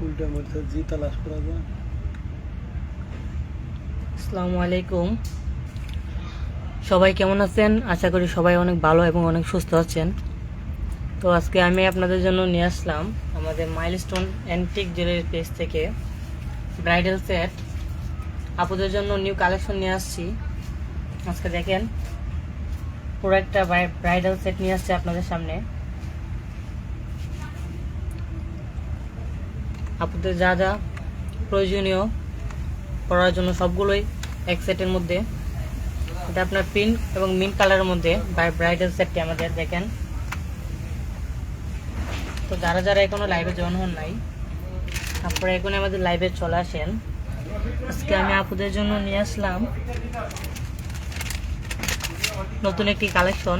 মধ্যে জি তালাশ করা যায়। আসসালামু আলাইকুম। সবাই কেমন আছেন? আশা করি সবাই অনেক ভালো এবং অনেক সুস্থ আছেন। তো আজকে আমি আপনাদের জন্য নিয়ে আসলাম আমাদের মাইলস্টোন অ্যান্টিক জুয়েলারি পেজ থেকে ব্রাইডাল সেট আপুদের জন্য নিউ কালেকশন নিয়ে আসছি। আজকে দেখেন, পুরো একটা ব্রাইডাল সেট নিয়ে আসছে আপনাদের সামনে। আপুদের যা যা প্রয়োজনীয় পরার জন্য সবগুলোই এক সেটের মধ্যে। এটা আপনার পিঙ্ক এবং মিন্ট কালারের মধ্যে বাই ব্রাইডাল সেটটি আমাদের দেখেন। তো যারা যারা এখনও লাইভে জয়েন হন নাই, আপনারা এখন আমাদের লাইভে চলে আসেন। আজকে আমি আপুদের জন্য নিয়ে আসলাম নতুন একটি কালেকশন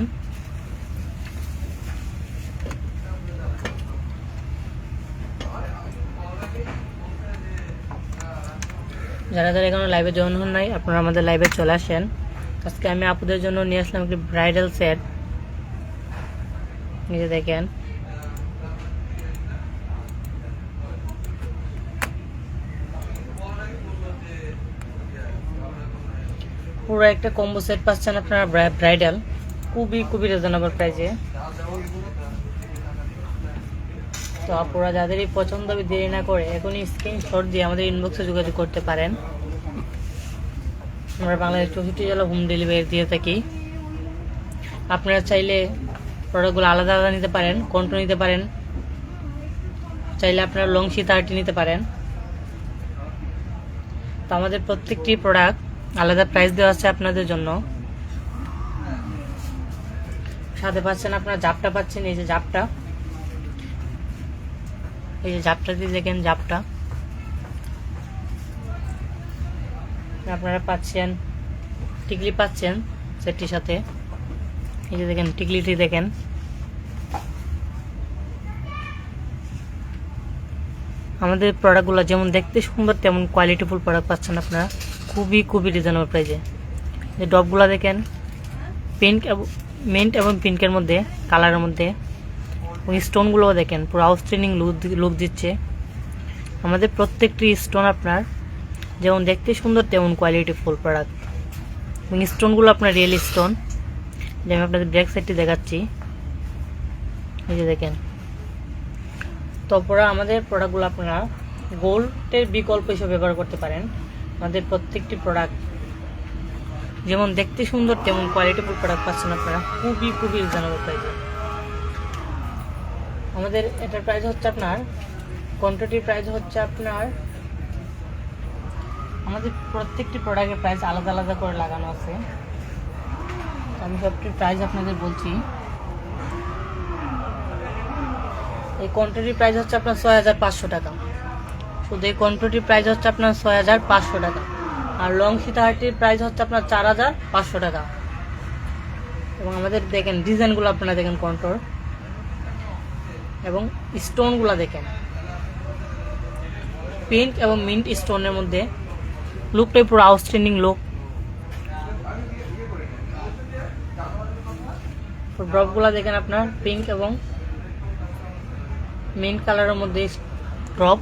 যারা যারা এখনও লাইভে জয়েন হন নাই, আপনারা আমাদের লাইভে চলে আসেন। আজকে আমি আপুদের জন্য নিয়ে আসলাম একটি ব্রাইডাল সেট নিজে দেখেন। পুরো একটা কম্বো সেট পাচ্ছেন আপনারা ব্রাইডাল খুবই খুবই রিজনেবল প্রাইসে তো আপনারা যাদেরই পছন্দ হবে দেরি না করে এখনই স্ক্রিনশট দিয়ে আমাদের ইনবক্সে যোগাযোগ করতে পারেন। আমরা বাংলাদেশ চৌষট্টি জেলা হোম ডেলিভারি দিয়ে থাকি। আপনারা চাইলে প্রোডাক্টগুলো আলাদা আলাদা নিতে পারেন কন্ট্রো নিতে পারেন। চাইলে আপনারা লং সীতাহারটি নিতে পারেন। তো আমাদের প্রত্যেকটি প্রোডাক্ট আলাদা প্রাইস দেওয়া আছে আপনাদের জন্য। সাথে পাচ্ছেন আপনারা জাপটা পাচ্ছেন, এই যে জাপটা। এই যে জাপটা দিয়ে দেখেন জাপটা আপনারা পাচ্ছেন, টিকলি পাচ্ছেন সেটটির সাথে। এই যে দেখেন, টিকলিটি দেখেন। আমাদের প্রোডাক্টগুলো যেমন দেখতে সুন্দর, তেমন কোয়ালিটিফুল প্রোডাক্ট পাচ্ছেন আপনারা। খুবই খুবই রিজনেবল প্রাইসে যে ডবগুলো দেখেন পিঙ্ক এবং মিন্ট এবং পিঙ্কের মধ্যে কালারের মধ্যে। এবং স্টোনগুলোও দেখেন, পুরো আউটস্ট্রেনিং লুক লুক দিচ্ছে। আমাদের প্রত্যেকটি স্টোন আপনার, যেমন দেখতে সুন্দর, তেমন কোয়ালিটি ফুল প্রোডাক্ট এবং স্টোনগুলো আপনার রিয়েল স্টোন যে আমি আপনাদের ব্যাক সাইডটি দেখাচ্ছি। এই যে দেখেন। তারপরে আমাদের প্রোডাক্টগুলো আপনারা গোল্ডের বিকল্প হিসেবে ব্যবহার করতে পারেন। আমাদের প্রত্যেকটি প্রোডাক্ট যেমন দেখতে সুন্দর, তেমন কোয়ালিটিফুল প্রোডাক্ট পাচ্ছেন আপনারা। খুবই খুবই রিজনেবল প্রাইসে আমাদের এটার প্রাইস হচ্ছে আপনার কোয়ান্টিটির প্রাইস হচ্ছে আপনার, আমাদের প্রত্যেকটি প্রোডাক্টের প্রাইস আলাদা আলাদা করে লাগানো আছে। আমি সবটি প্রাইস আপনাদের বলছি। এই কোয়ান্টিটির প্রাইস হচ্ছে আপনার ছয় হাজার পাঁচশো টাকা। শুধু এই কোয়ান্টিটির প্রাইস হচ্ছে আপনার ছয় হাজার পাঁচশো টাকা। আর লং সীতাহারটির প্রাইস হচ্ছে আপনার চার হাজার পাঁচশো টাকা। এবং আমাদের দেখেন ডিজাইনগুলো আপনারা দেখেন কন্ট্রোল এবং স্টোনগুলো দেখেন। পিঙ্ক এবং মিন্ট স্টোনের মধ্যে লুকটাই পুরো আউটস্ট্যান্ডিং লুক ড্রপগুলো দেখেন আপনার, পিঙ্ক এবং মিন্ট কালারের মধ্যে ড্রপ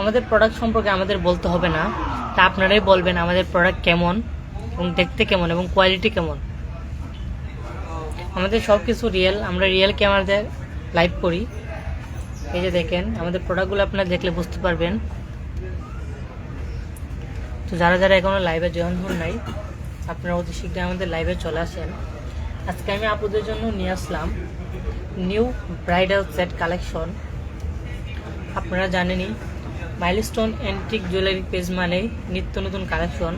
আমাদের প্রোডাক্ট সম্পর্কে আমাদের বলতে হবে না, তা আপনারাই বলবেন আমাদের প্রোডাক্ট কেমন এবং দেখতে কেমন এবং কোয়ালিটি কেমন। আমাদের সব কিছু রিয়েল আমরা রিয়েল ক্যামেরা লাইভ করি। এই যে দেখেন, আমাদের প্রোডাক্টগুলো আপনারা দেখলে বুঝতে পারবেন। তো যারা যারা এখনও লাইভে জয়েন হন নাই, আপনারা অতি শীঘ্রই আমাদের লাইভে চলে আসেন। আজকে আমি আপুদের জন্য নিয়ে আসলাম নিউ ব্রাইডাল সেট কালেকশন আপনারা জানেনই মাইলস্টোন অ্যান্টিক জুয়েলারি পেজ মানেই নিত্য নতুন কালেকশন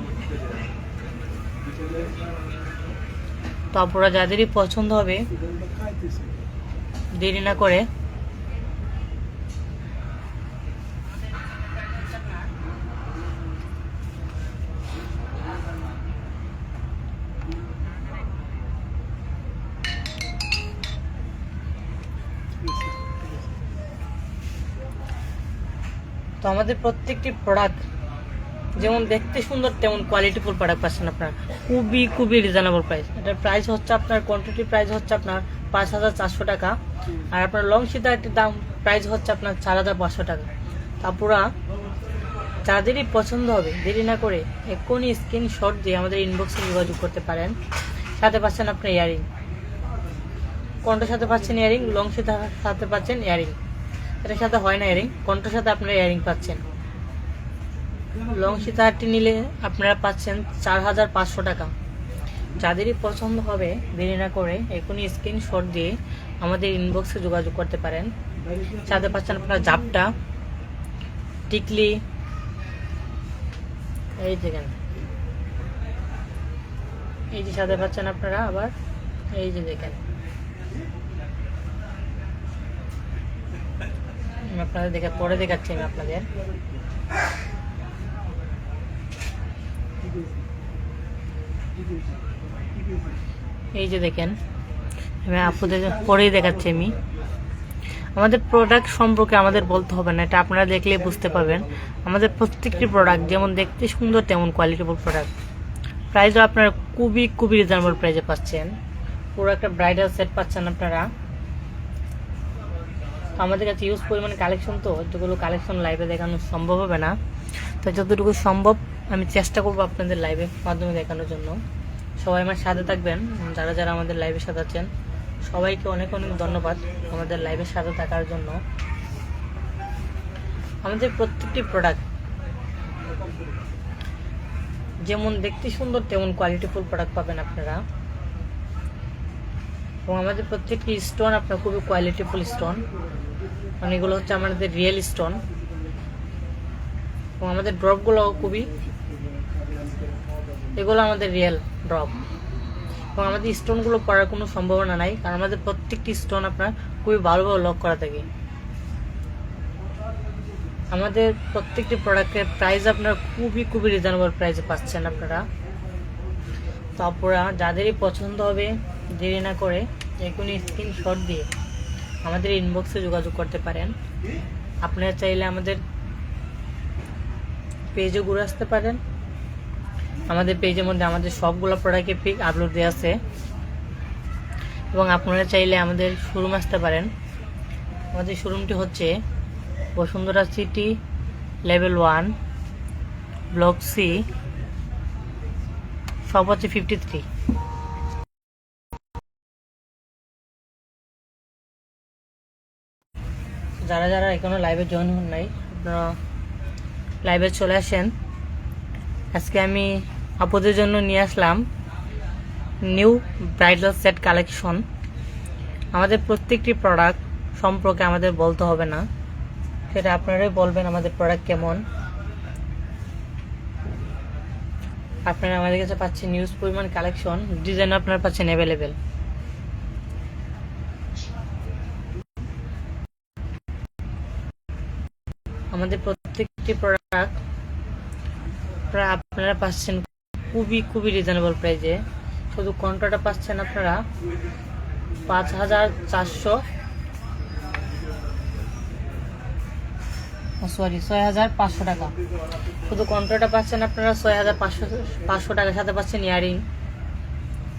তো আপনারা যাদেরই পছন্দ হবে দেরি না করে। তো আমাদের প্রত্যেকটি প্রোডাক্ট যেমন দেখতে সুন্দর, তেমন কোয়ালিটিফুল প্রোডাক্ট পাচ্ছেন আপনার। খুবই খুবই রিজনেবল প্রাইস এটার প্রাইস হচ্ছে আপনার কোয়ান্টিটি প্রাইস হচ্ছে আপনার পাঁচ হাজার চারশো টাকা। আর আপনার লং সীতাহারটির দাম প্রাইস হচ্ছে আপনার চার হাজার পাঁচশো টাকা। তারপরা যাদেরই পছন্দ হবে, দেরি না করে এক্ষুনি স্ক্রিনশট দিয়ে আমাদের ইনবক্সে যোগাযোগ করতে পারেন। সাথে পাচ্ছেন আপনার ইয়ারিং কোনটার সাথে পাচ্ছেন ইয়ারিং লং সাথে পাচ্ছেন ইয়ারিং এটার সাথে হয় না ইয়ারিং কোনটার সাথে আপনারা ইয়ারিং পাচ্ছেন? লং সীতাহারটি নিলে আপনারা পাচ্ছেন চার হাজার পাঁচশো টাকা। যাদেরই পছন্দ হবে দেরি না করে এখনই স্ক্রিনশট দিয়ে আমাদের ইনবক্সে যোগাযোগ করতে পারেন। সাথে পাচ্ছেন আপনারা জাপটা, টিকলি, এই দেখেন এই যে সাথে পাচ্ছেন আপনারা আবার, এই যে দেখেন। আপনাদের দেখে, পরে দেখাচ্ছি আমি আপনাদের। এই যে দেখেন, আমি আপনাদের পরেই দেখাচ্ছি আমি। আমাদের প্রোডাক্ট সম্পর্কে আমাদের বলতে হবে না, এটা আপনারা দেখলে বুঝতে পারবেন। আমাদের প্রত্যেকটি প্রোডাক্ট যেমন দেখতে সুন্দর, তেমন কোয়ালিটিফুল প্রোডাক্ট প্রাইসও আপনারা খুবই খুবই রিজনেবল প্রাইসে পাচ্ছেন। পুরো একটা ব্রাইডাল সেট পাচ্ছেন আপনারা। আমাদের কাছে ইউজ পরিমাণে কালেকশন তো যেগুলো কালেকশন লাইভে দেখানো সম্ভব হবে না। তো যতটুকু সম্ভব আমি চেষ্টা করব আপনাদের লাইভের মাধ্যমে দেখানোর জন্য। সবাই আমার সাথে থাকবেন। যারা যারা আমাদের লাইভের সাথে আছেন সবাইকে অনেক অনেক ধন্যবাদ আমাদের লাইভের সাথে থাকার জন্য। আমাদের প্রত্যেকটি প্রোডাক্ট যেমন দেখতে সুন্দর, তেমন কোয়ালিটিফুল প্রোডাক্ট পাবেন আপনারা। এবং আমাদের প্রত্যেকটি স্টোন আপনার খুবই কোয়ালিটিফুল স্টোন এগুলো হচ্ছে আমাদের রিয়েল স্টোন এবং আমাদের ড্রপগুলো খুবই, এগুলো আমাদের রিয়েল ড্রপ। এবং আমাদের স্টোনগুলো পড়ার কোনো সম্ভাবনা নাই, কারণ আমাদের প্রত্যেকটি স্টোন আপনার খুবই ভালোভাবে লক করা থাকে। আমাদের প্রত্যেকটি প্রোডাক্টের প্রাইস আপনার খুবই খুবই রিজনেবল প্রাইসে পাচ্ছেন আপনারা। তারপরে যাদেরই পছন্দ হবে, দেরি না করে এখনই স্ক্রিনশট দিয়ে আমাদের ইনবক্সে যোগাযোগ করতে পারেন। আপনারা চাইলে আমাদের পেজে ঘুরে আসতে পারেন। আমাদের পেজের মধ্যে আমাদের সবগুলো প্রোডাক্টের পিক আপলোড দেওয়া আছে। এবং আপনারা চাইলে আমাদের শোরুম আসতে পারেন। আমাদের শোরুমটি হচ্ছে Bashundhara city level one block C সব হচ্ছে ফিফটি থ্রি যারা যারা এখনও লাইভে জয়েন হন নাই, আপনারা লাইভে চলে আসেন। আজকে আমি আপুদের জন্য নিয়ে আসলাম নিউ ব্রাইডাল সেট কালেকশন। আমাদের প্রত্যেকটি প্রোডাক্ট সম্পর্কে আমাদের বলতে হবে না। সেটা আপনারাই বলবেন আমাদের প্রোডাক্ট কেমন। আপনারা আমাদের কাছে পাচ্ছেন নিউজ পরিমাণ কালেকশন, ডিজাইন আপনারা পাচ্ছেন অ্যাভেলেবেল আমাদের প্রত্যেকটি প্রোডাক্ট প্রায় আপনারা পাচ্ছেন খুবই খুবই রিজনেবল প্রাইজে শুধু কন্ট্রাটা পাচ্ছেন আপনারা পাঁচ হাজার চারশো। সরি ছয় হাজার পাঁচশো টাকা। শুধু কন্ট্রাটা পাচ্ছেন আপনারা ছয় হাজার পাঁচশো পাঁচশো টাকার সাথে পাচ্ছেন ইয়ারিং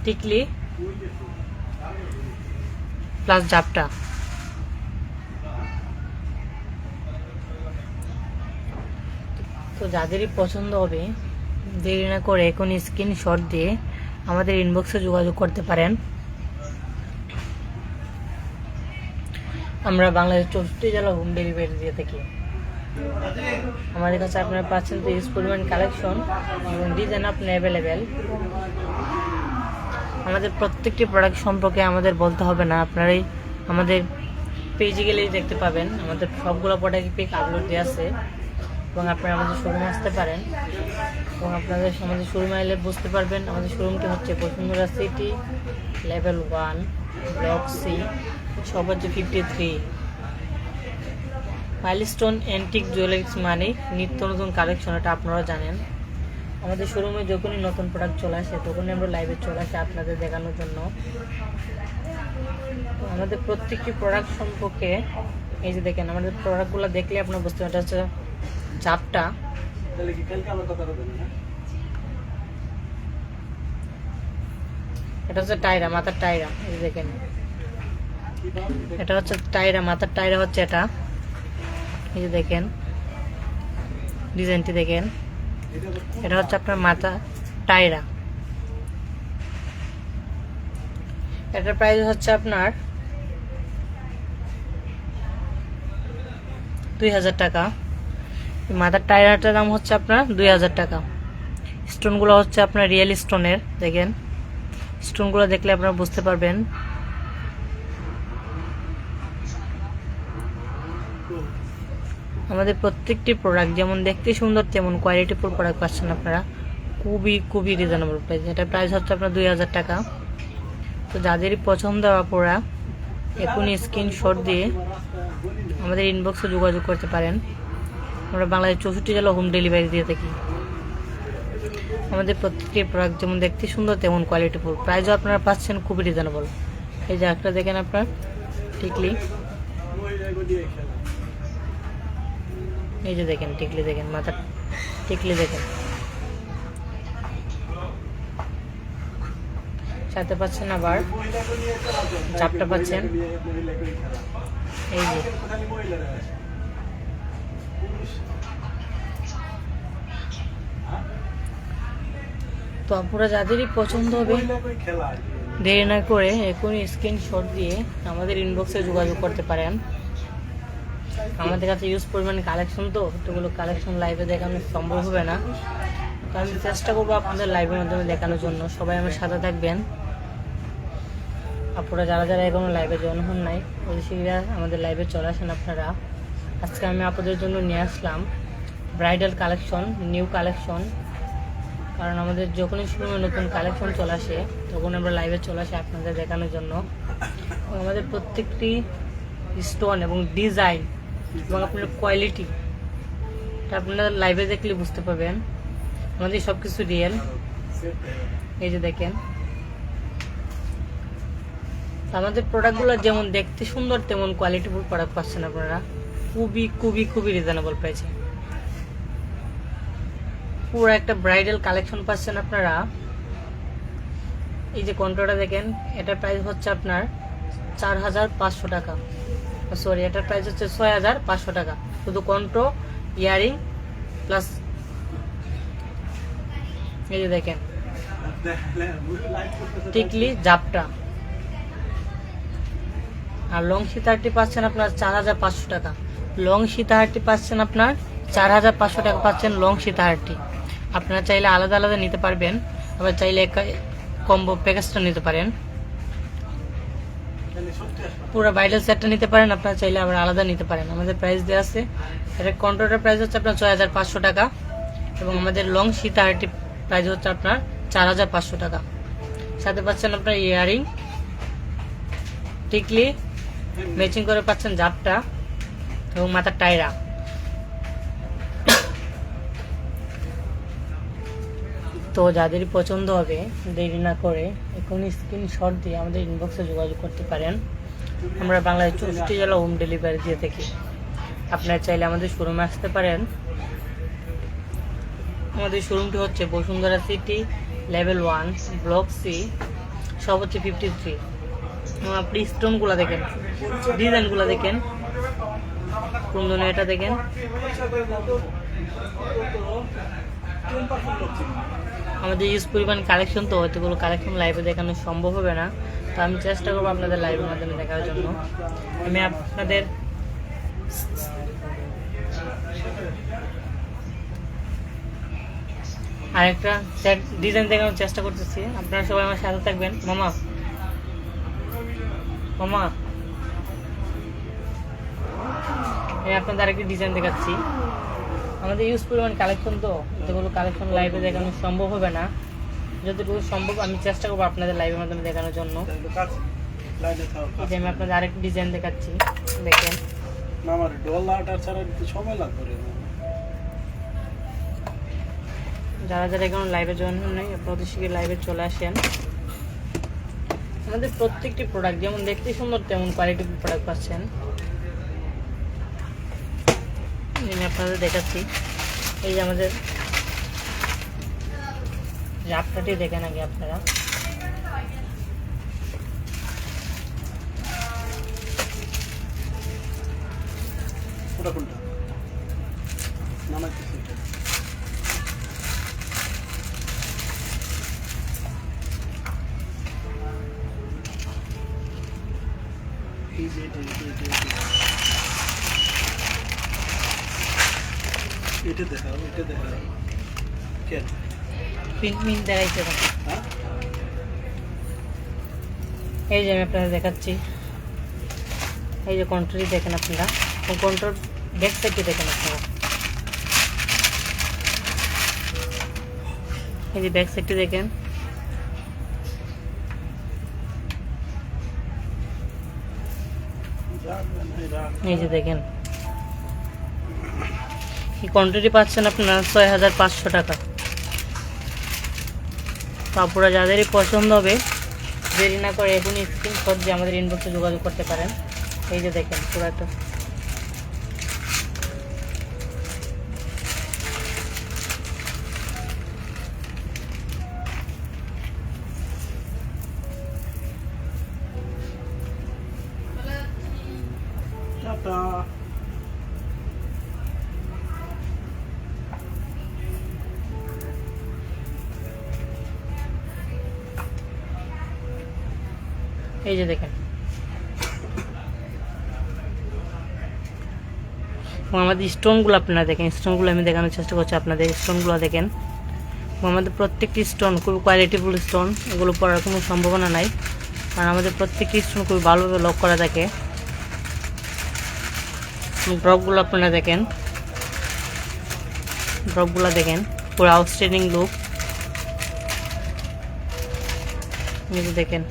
টিকলি প্লাস জাপটা। তো যাদেরই পছন্দ হবে, দেরি না করে এখন স্ক্রিনশট দিয়ে আমাদের ইনবক্সে যোগাযোগ করতে পারেন। আমরা বাংলাদেশ চৌষট্টি জেলা হোম ডেলিভারি দিয়ে থাকি। আমাদের কাছে আপনারা পাচ্ছেন তো ইউজ পরিমাণ কালেকশন এবং ডিজাইন আপনার অ্যাভেলেবেল আমাদের প্রত্যেকটি প্রোডাক্ট সম্পর্কে আমাদের বলতে হবে না, আপনারাই আমাদের পেজে গেলেই দেখতে পাবেন। আমাদের সবগুলো প্রোডাক্ট পিক আপলোড দেওয়া আছে। এবং আপনারা আমাদের শোরুমে আসতে পারেন। এবং আপনাদের আমাদের শোরুমে এলে বুঝতে পারবেন, আমাদের শোরুমটি হচ্ছে Bashundhara city level one block C সব হচ্ছে fifty three milestone antique jewelleries মানে নিত্য নতুন কালেকশন এটা আপনারা জানেন। আমাদের শোরুমে যখনই নতুন প্রোডাক্ট চলে আসে, তখনই আমরা লাইভে চলে আসি আপনাদের দেখানোর জন্য। আমাদের প্রত্যেকটি প্রোডাক্ট সম্পর্কে, এই যে দেখেন, আমাদের প্রোডাক্টগুলো দেখলে আপনার বুঝতে পারছেন চাপটা তাহলে কি কালকে আমার কথা হবে না? এটা হচ্ছে টায়রা মাথার টায়রা এই দেখেন। এটা হচ্ছে টায়রা মাথার টায়রা হচ্ছে এটা। এই যে দেখেন ডিজাইনটি দেখেন। এটা হচ্ছে আপনার মাথা টায়রা এটার প্রাইস হচ্ছে আপনার দুই হাজার টাকা। মাথার টায়রাটার দাম হচ্ছে আপনার দুই হাজার টাকা। স্টোনগুলো হচ্ছে আপনার রিয়েল স্টোনের, দেখেন। স্টোনগুলো দেখলে আপনারা বুঝতে পারবেন। আমাদের প্রত্যেকটি প্রোডাক্ট যেমন দেখতে সুন্দর, তেমন কোয়ালিটিফুল প্রোডাক্ট পাচ্ছেন আপনারা। খুবই খুবই রিজনেবল প্রাইস এটা প্রাইস হচ্ছে আপনার দুই হাজার টাকা। তো যাদেরই পছন্দ আপনারা এখনই স্ক্রিনশট দিয়ে আমাদের ইনবক্সে যোগাযোগ করতে পারেন। আমরা বাংলাদেশ চৌষট্টি জেলা হোম ডেলিভারি দিয়ে থাকি। আমাদের প্রত্যেকটি প্রোডাক্ট যেমন দেখতে সুন্দর, তেমন কোয়ালিটিফুল প্রাইসও আপনারা পাচ্ছেন খুবই রিজনেবল এই যে একটা দেখেন আপনার, টিকলি। এই যে দেখেন, টিকলি দেখেন, মাথা, টিকলি দেখেন। সাথে পাচ্ছেন আবার চাপটা পাচ্ছেন। এই যে। তো আপনারা যাদেরই পছন্দ হবে দেরি না করে এখনই স্ক্রিনশট দিয়ে আমাদের ইনবক্সে যোগাযোগ করতে পারেন। আমাদের কাছে ইউজ পরিমাণে কালেকশন তো এতগুলো কালেকশন লাইভে দেখানো সম্ভব হবে না। তো আমি চেষ্টা করব আপনাদের লাইভের মাধ্যমে দেখানোর জন্য। সবাই আমার সাথে থাকবেন। আপনারা যারা যারা এখনও লাইভে জয়েন হন নাই অতিশীঘ্র আমাদের লাইভে চলে আসেন আপনারা। আজকে আমি আপনাদের জন্য নিয়ে আসলাম ব্রাইডাল কালেকশন নিউ কালেকশন কারণ আমাদের যখনই সময় নতুন কালেকশন চলে আসে, তখন আমরা লাইভে চলে আসি আপনাদের দেখানোর জন্য। আমাদের প্রত্যেকটি স্টোন এবং ডিজাইন এবং আপনার কোয়ালিটি আপনারা লাইভে দেখলে বুঝতে পারবেন। আমাদের সব কিছু রিয়েল এই যে দেখেন। আমাদের প্রোডাক্টগুলো যেমন দেখতে সুন্দর, তেমন কোয়ালিটিফুল প্রোডাক্ট পাচ্ছেন আপনারা। খুবই খুবই খুবই রিজনেবল প্রাইসে পুরো একটা ব্রাইডাল কালেকশন পাচ্ছেন আপনারা। এই যে কন্ট্রোটা দেখেন, এটার প্রাইস হচ্ছে আপনার চার হাজার পাঁচশো টাকা। সরি এটার প্রাইস হচ্ছে ছয় হাজার পাঁচশো টাকা। শুধু কন্ট্রো ইয়ারিং প্লাস এই যে দেখেন, টিকলি জাপটা। আর লং সীতাহারটি পাচ্ছেন আপনার চার হাজার পাঁচশো টাকা। লং সীতাহারটি পাচ্ছেন আপনার চার হাজার পাঁচশো টাকা পাচ্ছেন লং সীতাহারটি। আপনারা চাইলে আলাদা আলাদা নিতে পারবেন, আবার চাইলে কম্বো প্যাকেজটা নিতে পারেন। পুরো ব্রাইডাল সেটটা নিতে পারেন, আপনারা চাইলে আবার আলাদা নিতে পারেন। আমাদের প্রাইস দেওয়া আছে এটা কন্ট্রোটার প্রাইস হচ্ছে আপনার ছয় হাজার পাঁচশো টাকা, এবং আমাদের লং সীতাহারটি প্রাইস হচ্ছে আপনার চার হাজার পাঁচশো টাকা। সাথে পাচ্ছেন আপনার ইয়ারিং টিকলি ম্যাচিং করে পাচ্ছেন জাপটা এবং মাথার টায়রা তো যাদের পছন্দ হবে, দেরি না করে এখনই স্ক্রিনশট দিয়ে আমাদের ইনবক্সে যোগাযোগ করতে পারেন। আমরা বাংলায় চৌষট্টি জেলা হোম ডেলিভারি দিয়ে থাকি। আপনারা চাইলে আমাদের শোরুমে আসতে পারেন। আমাদের শোরুমটি হচ্ছে Bashundhara city level one block C সব হচ্ছে ফিফটি থ্রি আপনি স্টোনগুলো দেখেন ডিজাইনগুলো দেখেন। কুন্দনে এটা দেখেন? আমাদের ইউজ পরিমাণ কালেকশন তো হয়তোগুলো কালেকশন লাইভে দেখানো সম্ভব হবে না। তো আমি চেষ্টা করব আপনাদের লাইভের মাধ্যমে দেখার জন্য। আমি আপনাদের আরেকটা সেট ডিজাইন দেখানোর চেষ্টা করতেছি। আপনারা সবাই আমার সাথে থাকবেন। মামা। মামা। আমি আপনাদের আরেকটি ডিজাইন দেখাচ্ছি। আমাদের ইউজ পরিমাণ কালেকশন তো এতগুলো কালেকশন লাইভে দেখানো সম্ভব হবে না। যতটুকু সম্ভব আমি চেষ্টা করব আপনাদের লাইভের মাধ্যমে দেখানোর জন্য। আমি আপনাদের আরেকটি ডিজাইন দেখাচ্ছি দেখেন। আমার ডলারটা ছাড়া সময় লাগবে যারা যারা এখন লাইভে জয়েন হন নাই আপনারা অতি লাইভে চলে আসেন আমাদের প্রত্যেকটি প্রোডাক্ট যেমন দেখতে সুন্দর তেমন কোয়ালিটি প্রোডাক্ট পাচ্ছেন। আপনাদের দেখাচ্ছি। এই যে আমাদের রাস্তাটি দেখেন আগে আপনারা। Easy, easy, easy, easy. এটা দেখাও এটা দেখাও। কেন? প্রিন্ট দেখাইছে হ্যাঁ? এই যে আমি আপনাদের দেখাচ্ছি। এই যে কন্ট্রোলই দেখেন আপনারা। কন্ট্রোল ব্যাক সাইডে দেখেন আপনারা। এই যে ব্যাক সাইডটি দেখেন। এই যে দেখেন। কোয়ান্টিটি পাচ্ছেন আপনারা? ছয় হাজার পাঁচশো টাকা। কাপড়া যাদেরই পছন্দ হবে, দেরি না করে এখনই স্ক্রিনশট দিয়ে আমাদের ইনবক্সে যোগাযোগ করতে পারেন। এই যে দেখেন, পুরো একটা স্টোনগুলো আপনারা দেখেন স্টোনগুলো আমি দেখানোর চেষ্টা করছি আপনাদের স্টোনগুলো দেখেন। আমাদের প্রত্যেকটি স্টোন খুব কোয়ালিটিফুল স্টোন এগুলো পড়ার কোনো সম্ভাবনা নাই। কারণ আমাদের প্রত্যেকটি স্টোন খুবই ভালোভাবে লক করা থাকে। ড্রপগুলো আপনারা দেখেন। ড্রপগুলো দেখেন, পুরো আউটস্ট্যান্ডিং লুক দেখেন।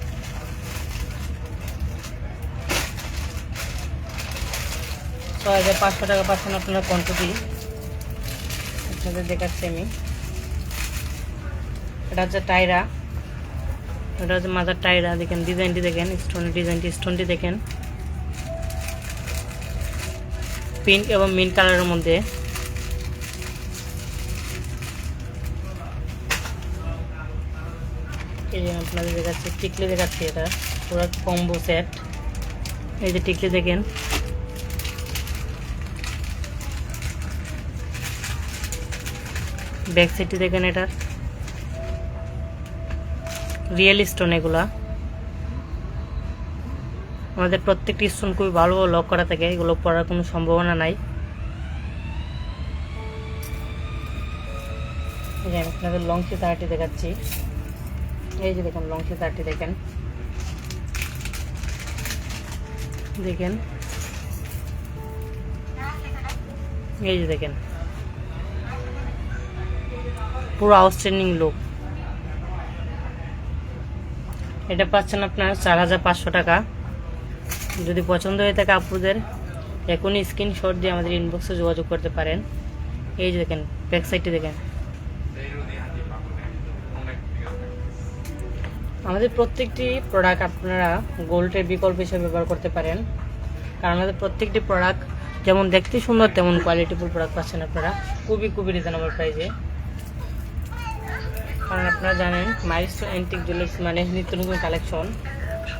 ছয় হাজার পাঁচশো টাকা পাচ্ছেন আপনার কোয়ান্টিটি আপনাদের দেখাচ্ছি আমি। এটা হচ্ছে টায়রা এটা হচ্ছে মাথার টায়রা দেখেন, ডিজাইনটি দেখেন স্টোনের ডিজাইনটি, স্টোনটি দেখেন। পিঙ্ক এবং মিন কালারের মধ্যে। এই যে আপনাদের দেখাচ্ছি, টিকলি দেখাচ্ছি এটা। পুরো কম্বো সেট এই যে টিকলি দেখেন। ব্যাক সাইডটি দেখেন এটার রিয়েল স্টোন এগুলা। আমাদের প্রত্যেকটি স্টোন খুবই ভালো লক করা থাকে, এগুলো পড়ার কোনো সম্ভাবনা নাই। আপনাদের লং তারটি দেখাচ্ছি। এই যে দেখেন লং তারটি দেখেন। দেখেন। এই যে দেখেন। পুরো আউটস্ট্যান্ডিং লুক এটা পাচ্ছেন আপনার চার হাজার পাঁচশো টাকা। যদি পছন্দ হয়ে থাকে আপুদের, এখনই স্ক্রিনশট দিয়ে আমাদের ইনবক্সে যোগাযোগ করতে পারেন। এই যে দেখেন ব্যাক সাইডটি দেখেন। আমাদের প্রত্যেকটি প্রোডাক্ট আপনারা গোল্ডের বিকল্প হিসেবে ব্যবহার করতে পারেন। কারণ আমাদের প্রত্যেকটি প্রোডাক্ট যেমন দেখতে সুন্দর, তেমন কোয়ালিটিফুল প্রোডাক্ট পাচ্ছেন আপনারা। খুবই খুবই রিজনেবল প্রাইসে কারণ আপনারা জানেন মাইলস্টোন অ্যান্টিক জুয়েলার্স মানে নিত্য নতুন কালেকশন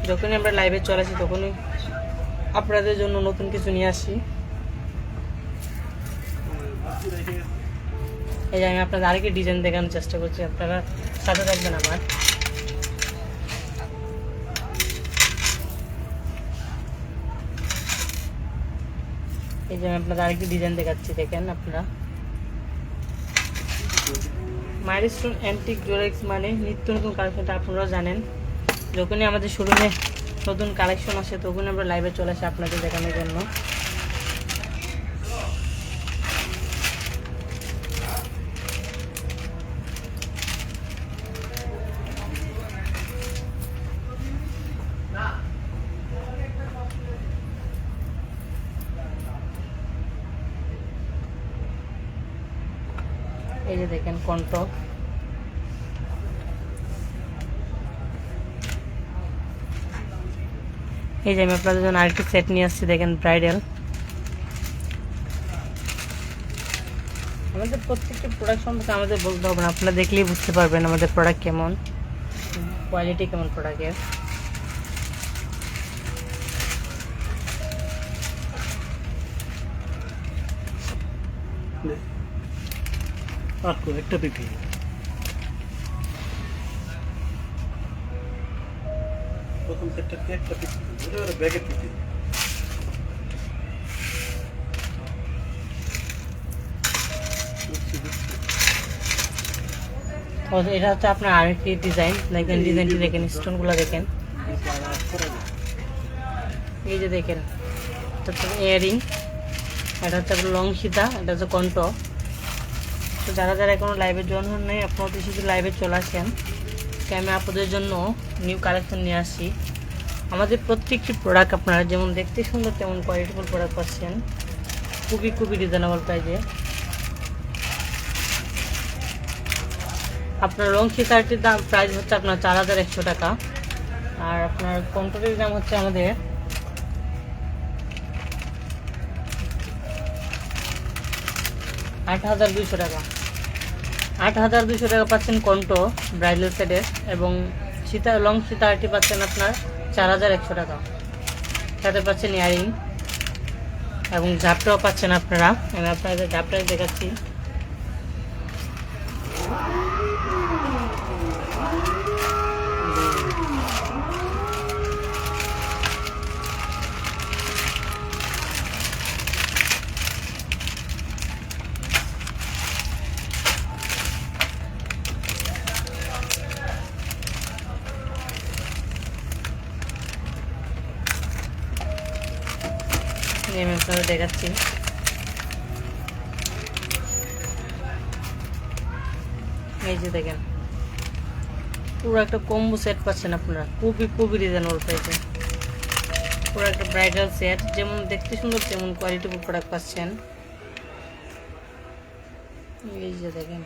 যখনই আমরা লাইভে চলে আসি, তখনই আপনাদের জন্য নতুন কিছু নিয়ে আসি। এই যে আমি আপনাদের আরেকটি ডিজাইন দেখানোর চেষ্টা করছি, আপনারা সাথে থাকবেন আমার এই যে আমি আপনাদের আরেকটি ডিজাইন দেখাচ্ছি, দেখেন আপনারা। মাইলস্টোন অ্যান্টিক জোরেক্স মানে নিত্য নতুন কালেকশনটা আপনারা জানেন। যখনই আমাদের শোরুমে নতুন কালেকশন আসে, তখনই আমরা লাইভে চলে আসি আপনাদের দেখানোর জন্য। যে দেখেন কণ্ঠ এই যে আমি আপনাদের জন্য আরেকটি সেট নিয়ে আসছি, দেখেন ব্রাইডাল। আমাদের প্রত্যেকটা প্রোডাক্ট সম্পর্কে আমাদের বলতে হবে না, আপনারা দেখলেই বুঝতে পারবেন আমাদের প্রোডাক্ট কেমন কোয়ালিটি কেমন প্রোডাক্টের একটা প্রথম সেটটা একটা ব্যাগের এটা হচ্ছে আপনার আরেকটি ডিজাইন দেখেন ডিজাইনটি দেখেন স্টোনগুলো দেখেন। এই যে দেখেন এটা হচ্ছে ইয়ারিং এটা হচ্ছে আপনার লং সীতা এটা হচ্ছে কণ্ঠ তো যারা যারা এখনও লাইভে জয়েন হন নাই, আপনারা অতি শুধু লাইভে চলে আসেন তো আমি আপনাদের জন্য নিউ কালেকশন নিয়ে আসি আমাদের প্রত্যেকটি প্রোডাক্ট আপনারা যেমন দেখতে সুন্দর, তেমন কোয়ালিটিফুল প্রোডাক্ট পাচ্ছেন। খুবই খুবই রিজনেবল প্রাইজে আপনার লং সীতারটির দাম প্রাইস হচ্ছে আপনার চার হাজার একশো টাকা। আর আপনার কন্ট্রোলের দাম হচ্ছে আমাদের আট হাজার দুইশো টাকা। আট হাজার দুইশো টাকা পাচ্ছেন কন্টো, ব্রাইডাল সেটের এবং সীতা, লং সীতা আরটি পাচ্ছেন আপনার চার হাজার একশো টাকা। সাথে পাচ্ছেন ইয়ারিং এবং ঝাপটাও পাচ্ছেন আপনারা। আমি আপনাদের ঝাপটাই দেখাচ্ছি। আপনাদের দেখাচ্ছি। এই যে দেখেন, পুরো একটা কম্বো সেট পাচ্ছেন আপনারা। খুবই খুবই রিজনেবল প্রাইসে পুরো একটা ব্রাইডাল সেট যেমন দেখতে সুন্দর, তেমন কোয়ালিটি প্রোডাক্ট পাচ্ছেন। এই যে দেখেন,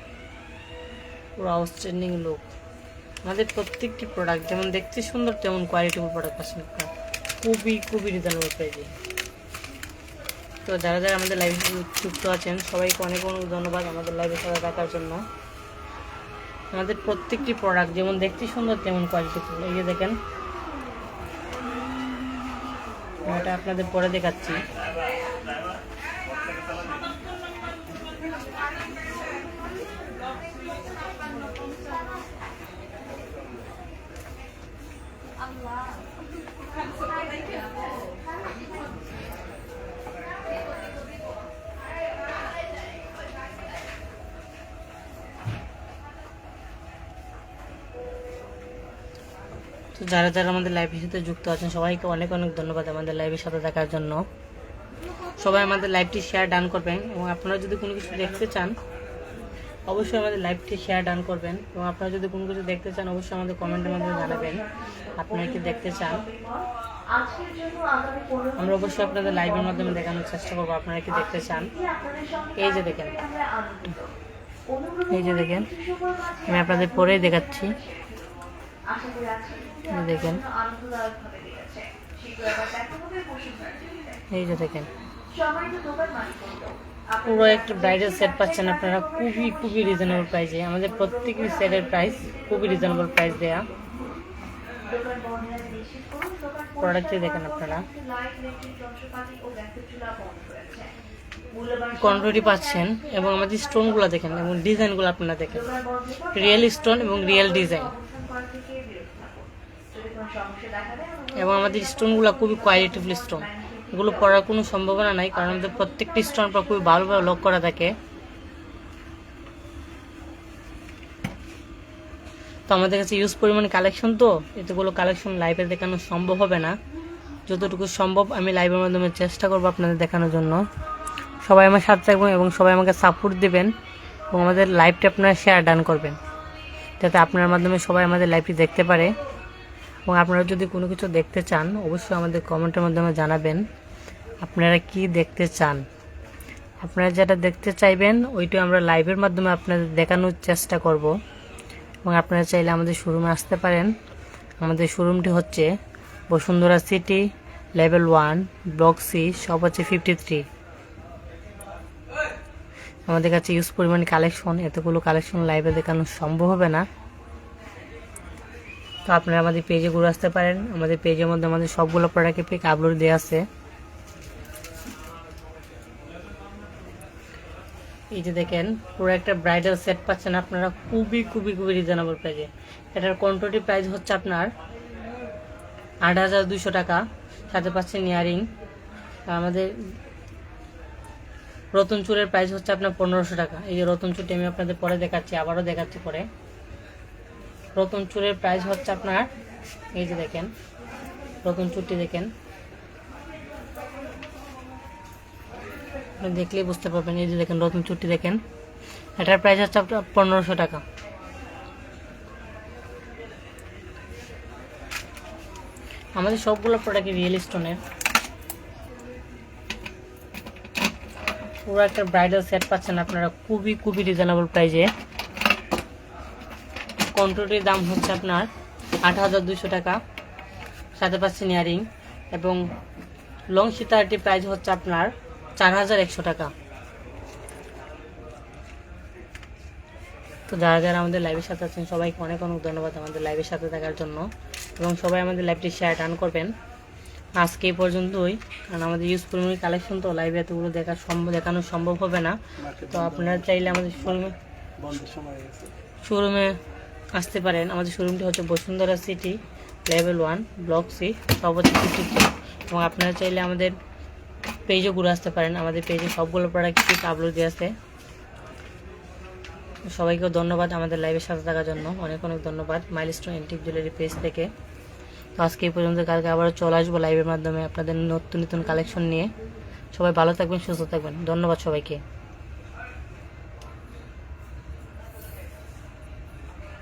পুরো আউটস্ট্যান্ডিং লুক আমাদের প্রত্যেকটি প্রোডাক্ট যেমন দেখতে সুন্দর, তেমন কোয়ালিটি প্রোডাক্ট পাচ্ছেন আপনারা। খুবই খুবই রিজনেবল প্রাইসে তো যারা যারা আমাদের লাইভে যুক্ত আছেন, সবাইকে অনেক অনেক ধন্যবাদ আমাদের লাইভে সাথে থাকার জন্য। আমাদের প্রত্যেকটি প্রোডাক্ট যেমন দেখতে সুন্দর, তেমন কোয়ালিটি এই যে দেখেন এটা আপনাদের পরে দেখাচ্ছি। তো যারা যারা আমাদের লাইভের সাথে যুক্ত আছেন, সবাইকে অনেক অনেক ধন্যবাদ আমাদের লাইভের সাথে থাকার জন্য। সবাই আমাদের লাইভটি শেয়ার ডান করবেন এবং আপনারা যদি কোনো কিছু দেখতে চান, অবশ্যই আমাদের লাইভটি শেয়ার ডান করবেন এবং আপনারা যদি কোনো কিছু দেখতে চান, অবশ্যই আমাদের কমেন্টের মাধ্যমে জানাবেন আপনারা কি দেখতে চান। আমরা অবশ্যই আপনাদের লাইভের মাধ্যমে দেখানোর চেষ্টা করব আপনারা কি দেখতে চান। এই যে দেখেন, এই যে দেখেন, আমি আপনাদের পরেই দেখাচ্ছি। দেখেন। এই যে দেখেন। পুরো একটা ব্রাইডাল সেট পাচ্ছেন আপনারা। খুবই খুবই রিজনেবল প্রাইসে আমাদের প্রত্যেকটি সেটের প্রাইস খুবই রিজনেবল প্রাইস দেয়া। প্রোডাক্টটি দেখেন আপনারা। কন্ট্রোটি পাচ্ছেন এবং আমাদের স্টোনগুলো দেখেন এবং ডিজাইনগুলো আপনারা দেখেন। রিয়েল স্টোন এবং রিয়েল ডিজাইন এবং আমাদের স্টোনগুলো খুবই কোয়ালিটিফুল স্টোন এগুলো পড়ার কোনো সম্ভাবনা নাই কারণ আমাদের প্রত্যেকটি স্টোন পর খুবই ভালোভাবে লক করা থাকে। তো আমাদের কাছে ইউজ পরিমাণ কালেকশন তো এতগুলো কালেকশন লাইভে দেখানো সম্ভব হবে না। যতটুকু সম্ভব আমি লাইভের মাধ্যমে চেষ্টা করব আপনাদের দেখানোর জন্য। সবাই আমার সাথে থাকবেন এবং সবাই আমাকে সাপোর্ট দেবেন এবং আমাদের লাইভটি আপনারা শেয়ার ডান করবেন। যাতে আপনার মাধ্যমে সবাই আমাদের লাইভটি দেখতে পারে। এবং আপনারা যদি কোনো কিছু দেখতে চান, অবশ্যই আমাদের কমেন্টের মাধ্যমে জানাবেন। আপনারা কি দেখতে চান? আপনারা যেটা দেখতে চাইবেন, ওইটা আমরা লাইভের মাধ্যমে আপনাদের দেখানোর চেষ্টা করব। এবং আপনারা চাইলে আমাদের শোরুমে আসতে পারেন। আমাদের শোরুমটি হচ্ছে Bashundhara city level one block C সব হচ্ছে ফিফটি থ্রি আমাদের কাছে ইউজ পরিমাণ কালেকশন এতগুলো কালেকশন লাইভে দেখানো সম্ভব হবে না। তো আপনারা আমাদের পেজে ঘুরে আসতে পারেন। আমাদের পেজের মধ্যে আমাদের সবগুলো প্রোডাক্টের পিক আপলোড দেওয়া আছে। এই যে দেখেন, পুরো একটা ব্রাইডাল সেট পাচ্ছেন আপনারা খুবই খুবই খুবই রিজনেবল প্রাইজে এটার কোয়ান্টিটি প্রাইস হচ্ছে আপনার আট হাজার দুশো টাকা। সাথে পাচ্ছেন ইয়ারিং। আমাদের রতন চুরের প্রাইস হচ্ছে আপনার পনেরোশো টাকা। এই যে রতন চুরটি আমি আপনাদের পরে দেখাচ্ছি, আবারও দেখাচ্ছি পরে। রতন চুরের প্রাইস হচ্ছে আপনার, এই যে দেখেন, রতন চুরটি দেখেন। দেখলেই বুঝতে পারবেন, এই যে দেখেন, রতন চুরটি দেখেন। এটার প্রাইস হচ্ছে আপনার পনেরোশো টাকা। আমাদের সবগুলো প্রোডাক্ট রিয়েল স্টোনের পুরো একটা ব্রাইডাল সেট পাচ্ছেন আপনারা, খুবই খুবই রিজনেবল প্রাইজে কন্ট্রোটির দাম হচ্ছে আপনার আট হাজার দুশো টাকা, সাথে পাচ্ছেন ইয়ারিং এবং লং সীতারটির প্রাইস হচ্ছে আপনার চার হাজার একশো টাকা। তো যারা যারা আমাদের লাইভের সাথে আছেন, সবাইকে অনেক অনেক ধন্যবাদ আমাদের লাইভের সাথে থাকার জন্য এবং সবাই আমাদের লাইভটি শেয়ার টান করবেন। আজকে এই পর্যন্তই। কারণ আমাদের ইউজ ইউজফুল কালেকশন তো লাইভে এতগুলো দেখা সম্ভব দেখানো সম্ভব হবে না। তো আপনারা চাইলে আমাদের শোরুমে শোরুমে আসতে পারেন। আমাদের শোরুমটি হচ্ছে Bashundhara city level one block C three এবং আপনারা চাইলে আমাদের পেজও ঘুরে আসতে পারেন। আমাদের পেজে সবগুলো প্রোডাক্ট কিছু আপলোড দিয়ে আছে। সবাইকে ধন্যবাদ আমাদের লাইভের সাথে থাকার জন্য। অনেক অনেক ধন্যবাদ। মাইলস্টোন এন্টিক জুয়েলারি পেজ থেকে। তো আজকে এই পর্যন্ত কালকে আবারও চলে আসব লাইভের মাধ্যমে। আপনাদের নতুন নতুন কালেকশন নিয়ে। সবাই ভালো থাকবেন, সুস্থ থাকবেন। ধন্যবাদ সবাইকে।